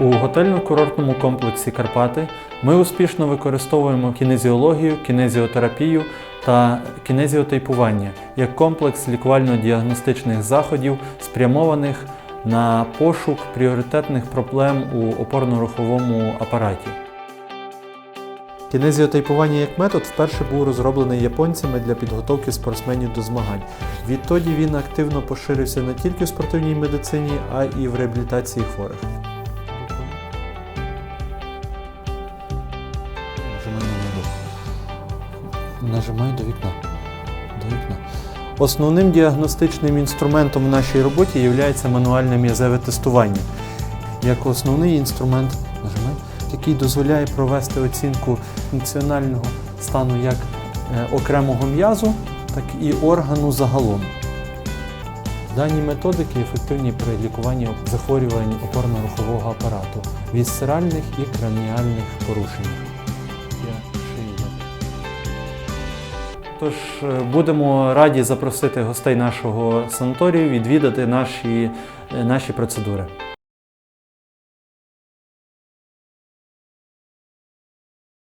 У готельно-курортному комплексі Карпати ми успішно використовуємо кінезіологію, кінезіотерапію та кінезіотейпування як комплекс лікувально-діагностичних заходів, спрямованих на пошук пріоритетних проблем у опорно-руховому апараті. Кінезіотейпування як метод вперше був розроблений японцями для підготовки спортсменів до змагань. Відтоді він активно поширився не тільки в спортивній медицині, а і в реабілітації хворих. Нажимай на. Нажимай до вікна. До вікна. Основним діагностичним інструментом в нашій роботі є мануальне м'язеве тестування. Як основний інструмент, нажимай, який дозволяє провести оцінку функціонального стану як е, окремого м'язу, так і органу загалом. Дані методики ефективні при лікуванні захворювань опорно-рухового апарату, вісцеральних і краніальних порушень. Я Шиїда. Тож е, будемо раді запросити гостей нашого санаторію відвідати наші, е, наші процедури.